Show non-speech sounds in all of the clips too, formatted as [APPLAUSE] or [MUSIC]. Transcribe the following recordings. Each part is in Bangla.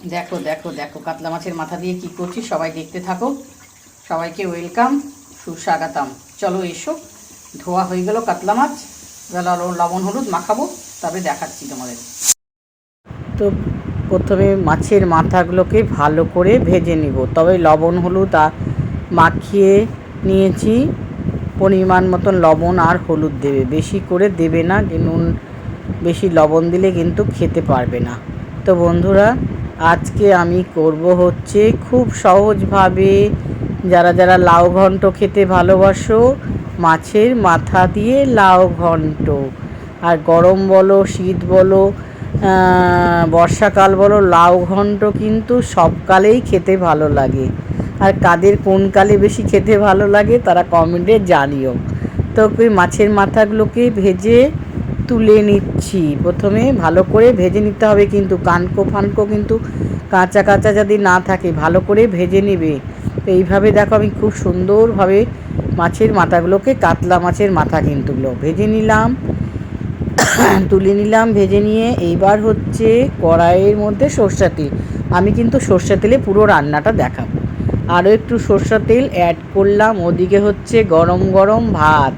দেখো দেখো দেখো, কাতলা মাছের মাথা দিয়ে কি করছি সবাই দেখতে থাকো। সবাইকে ওয়েলকাম সুস্বাগতম। চলো এসো, ধোয়া হয়ে গেল কাতলা মাছ লবণ, হলুদ মাখাবো তবে দেখাচ্ছি তোমাদের। তো প্রথমে মাছের মাথাগুলোকে ভালো করে ভেজে নিব। তবে লবণ, হলুদ মাখিয়ে নিয়েছি। পরিমাণ মতন লবণ আর হলুদ দেবে। বেশি করে দেবে না যে নুন, বেশি লবণ দিলে কিন্তু খেতে পারবে না। তো বন্ধুরা আজকে আমি করব হচ্ছে খুব সহজভাবে যারা যারা লাউ ঘন্ট খেতে ভালোবাসো, মাছের মাথা দিয়ে লাউ ঘন্ট। আর গরম বলো, শীত বলো বর্ষাকাল বলো, লাউ ঘন্ট কিন্তু সব কালেই খেতে ভালো লাগে। আর কাদের কোন কালে বেশি খেতে ভালো লাগে তারা কমেন্টে জানিও। তো ওই মাছের মাথাগুলোকে ভেজে তুলে নিচ্ছি। প্রথমে ভালো করে ভেজে নিতে হবে কিন্তু, কানকো ফানকো কিন্তু কাঁচা কাঁচা যদি না থাকে, ভালো করে ভেজে নেবে। তো এইভাবে দেখো আমি খুব সুন্দরভাবে মাছের মাথাগুলোকে, কাতলা মাছের মাথা কিন্তু গুলো ভেজে নিলাম। তুলে নিলাম, ভেজে নিয়ে এইবার হচ্ছে কড়াইয়ের মধ্যে সর্ষা তেল। আমি কিন্তু সর্ষা তেলে পুরো রান্নাটা দেখাবো। আরও একটু সর্ষা তেল অ্যাড করলাম, ওদিকে হচ্ছে গরম গরম ভাত।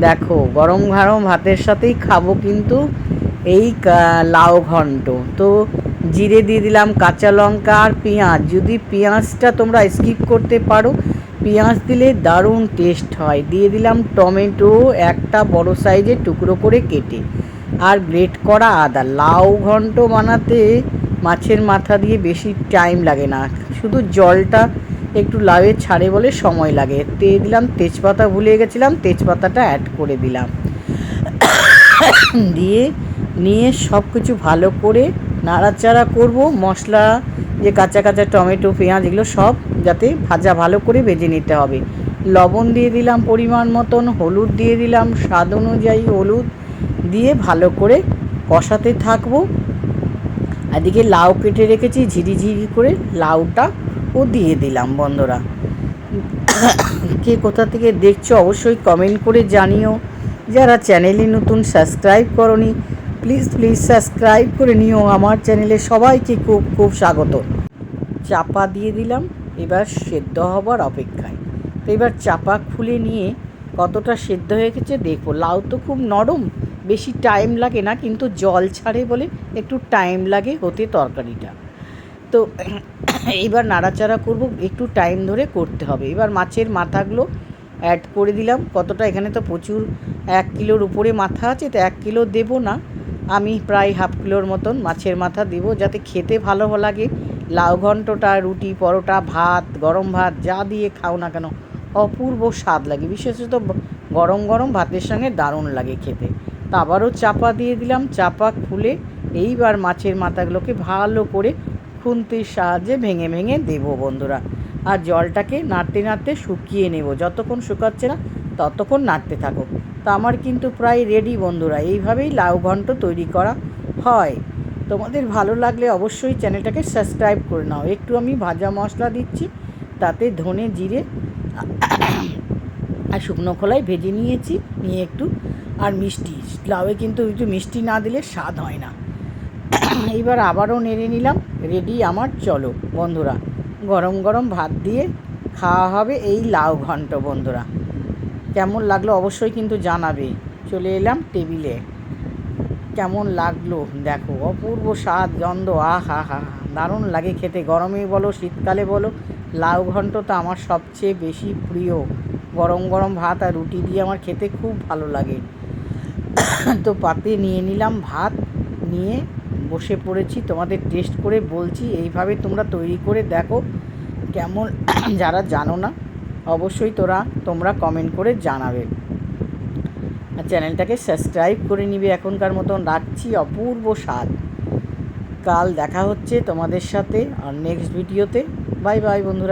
দেখো, গরম গরম ভাতের সাথেই খাব কিন্তু এই লাউ ঘন্ট। তো জিরে দিয়ে দিলাম কাঁচা লঙ্কা আর পেঁয়াজ। যদি পেঁয়াজটা তোমরা স্কিপ করতে পারো, পেঁয়াজ দিলে দারুণ টেস্ট হয়। দিয়ে দিলাম টমেটো একটা বড় সাইজের টুকরো করে কেটে। আর গ্রেট করা আদা। লাউ ঘন্ট বানাতে মাছের মাথা দিয়ে বেশি টাইম লাগে না। শুধু জলটা একটু লাউয়ে ছাড়ে বলে সময় লাগে। দিয়ে দিলাম তেজপাতা ভুলে গেছিলাম, তেজপাতাটা অ্যাড করে দিলাম। দিয়ে নিয়ে সব কিছু ভালো করে নাড়াচাড়া করব। মশলা, যে কাঁচা কাঁচা টমেটো, পেঁয়াজ, এগুলো সব যাতে ভাজা ভালো করে ভেজে নিতে হবে। লবণ দিয়ে দিলাম পরিমাণ মতন, হলুদ দিয়ে দিলাম স্বাদ অনুযায়ী হলুদ দিয়ে ভালো করে কষাতে থাকব। এদিকে লাউ কেটে রেখেছি, ঝিরিঝিরি করে লাউটা ও দিয়ে দিলাম, বন্ধুরা। কে কোথা থেকে দেখছ অবশ্যই কমেন্ট করে জানিও। যারা চ্যানেলে নতুন সাবস্ক্রাইব করনি প্লিজ প্লিজ সাবস্ক্রাইব করে নিও। আমার চ্যানেলে সবাইকে খুব খুব স্বাগত। চাপা দিয়ে দিলাম, এবার সেদ্ধ হবার অপেক্ষায়। তো এবার চাপা খুলে নিয়ে কতটা সেদ্ধ হয়ে গেছে দেখো। লাউ তো খুব নরম, বেশি টাইম লাগে না, কিন্তু জল ছাড়ে বলে একটু টাইম লাগে হতে তরকারিটা। তো এইবার নাড়াচাড়া করব, একটু টাইম ধরে করতে হবে। এবার মাছের মাথাগুলো অ্যাড করে দিলাম। কতটা? এখানে তো প্রচুর, এক কিলোর উপরে মাথা আছে, তো এক কিলো দেবো না। আমি প্রায় হাফ কিলোর মতন মাছের মাথা দেবো, যাতে খেতে ভালো লাগে। লাউ ঘন্টটা, রুটি, পরোটা, ভাত, গরম ভাত, যা দিয়ে খাও না কেন, অপূর্ব স্বাদ লাগে। বিশেষত গরম গরম ভাতের সঙ্গে দারুণ লাগে খেতে। তা আবারও চাপা দিয়ে দিলাম। চাপা খুলে এইবার মাছের মাথাগুলোকে ভালো করে খুন্তির সাহায্যে ভেঙে ভেঙে দেবো বন্ধুরা। আর জলটাকে নাড়তে নাড়তে শুকিয়ে নেব। যতক্ষণ শুকাচ্ছে না, ততক্ষণ নাড়তে থাকো। তো আমার কিন্তু প্রায় রেডি বন্ধুরা। এইভাবেই লাউ ঘন্ট তৈরি করা হয়। তোমাদের ভালো লাগলে অবশ্যই চ্যানেলটাকে সাবস্ক্রাইব করে নাও। একটু আমি ভাজা মশলা দিচ্ছি, তাতে ধনে জিরে আর শুকনো খোলায় ভেজে নিয়েছি, নিয়ে একটু, আর মিষ্টি। লাউয়ে কিন্তু একটু মিষ্টি না দিলে স্বাদ হয় না। এইবার আবারও নেড়ে নিলাম। রেডি আমার, চলো বন্ধুরা। গরম গরম ভাত দিয়ে খাওয়া হবে এই লাউ ঘন্ট, বন্ধুরা। কেমন লাগল অবশ্যই কিন্তু জানাবে। চলে এলাম টেবিলে। কেমন লাগল? দেখো, অপূর্ব স্বাদ, গন্ধ, আহা, হা হা। দারুণ লাগে খেতে। গরমে বলো, শীতকালে বলো, লাউ ঘন্ট তো আমার সবচেয়ে বেশি প্রিয়। গরম গরম ভাত আর রুটি দিয়ে আমার খেতে খুব ভালো লাগে। তো পাতে নিয়ে নিলাম ভাত, নিয়ে বসে পড়েছি, তোমাদের টেস্ট করে বলছি, এইভাবে তোমরা তৈরি করে দেখো কেমন, [CLEARS THROAT] যারা জানো না, অবশ্যই তোরা, তোমরা কমেন্ট করে জানাবে। আর চ্যানেলটাকে সাবস্ক্রাইব করে নিবে এখনকার মতন, রাখছি অপূর্ব স্বাদ। কাল দেখা হচ্ছে তোমাদের সাথে, আর নেক্সট ভিডিওতে বাই বাই বন্ধুরা।